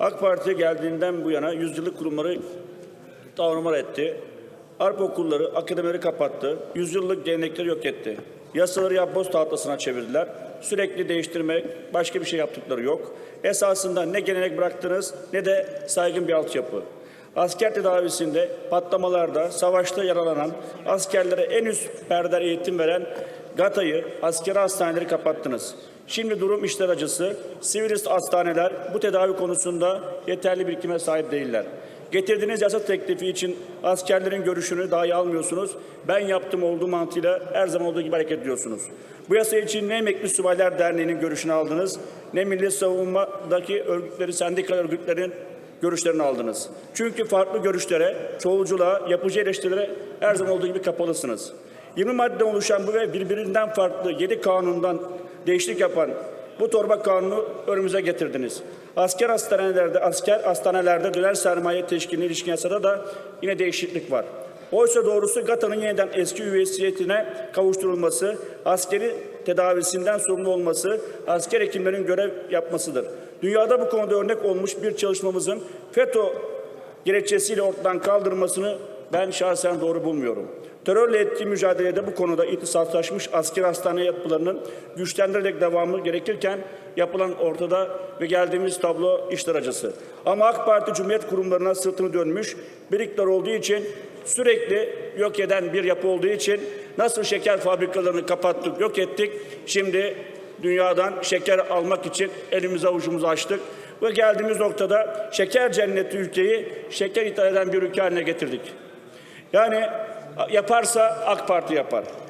AK Parti'ye geldiğinden bu yana yüzyıllık kurumları tavrımar etti. Arp okulları, akademileri kapattı. Yüzyıllık gelenekleri yok etti. Yasaları yapboz tahtasına çevirdiler. Sürekli değiştirmek, başka bir şey yaptıkları yok. Esasında ne gelenek bıraktınız ne de saygın bir altyapı. Asker tedavisinde, patlamalarda, savaşta yaralanan askerlere en üst perder eğitim veren GATA'yı, askeri hastaneleri kapattınız. Şimdi durum işler acısı. Sivil hastaneler bu tedavi konusunda yeterli birikime sahip değiller. Getirdiğiniz yasa teklifi için askerlerin görüşünü dahi almıyorsunuz. Ben yaptım olduğu mantığıyla her zaman olduğu gibi hareket ediyorsunuz. Bu yasa için ne Emekli Subaylar Derneği'nin görüşünü aldınız, ne Milli Savunma'daki örgütleri, sendikal örgütlerin görüşlerini aldınız. Çünkü farklı görüşlere, çoğulculuğa, yapıcı eleştirilere her zaman olduğu gibi kapalısınız. 20 madde oluşan bu ve birbirinden farklı 7 kanundan değişiklik yapan bu torba kanunu önümüze getirdiniz. Asker hastanelerde, asker hastanelerde döner sermaye teşkiline ilişkin yasada da yine değişiklik var. Oysa doğrusu GATA'nın yeniden eski üyesiyetine kavuşturulması, askeri tedavisinden sorumlu olması, asker hekimlerin görev yapmasıdır. Dünyada bu konuda örnek olmuş bir çalışmamızın FETÖ gerekçesiyle ortadan kaldırmasını ben şahsen doğru bulmuyorum. Terörle ettiği mücadelede bu konuda ihtisaslaşmış asker hastane yapılarının güçlendirilerek devamı gerekirken yapılan ortada ve geldiğimiz tablo işler acısı. Ama AK Parti Cumhuriyet kurumlarına sırtını dönmüş bir iktidar olduğu için sürekli yok eden bir yapı olduğu için nasıl şeker fabrikalarını kapattık, yok ettik. Şimdi dünyadan şeker almak için elimizi avucumuzu açtık. Ve geldiğimiz noktada şeker cenneti ülkeyi şeker ithal eden bir ülke haline getirdik. Yani yaparsa AK Parti yapar.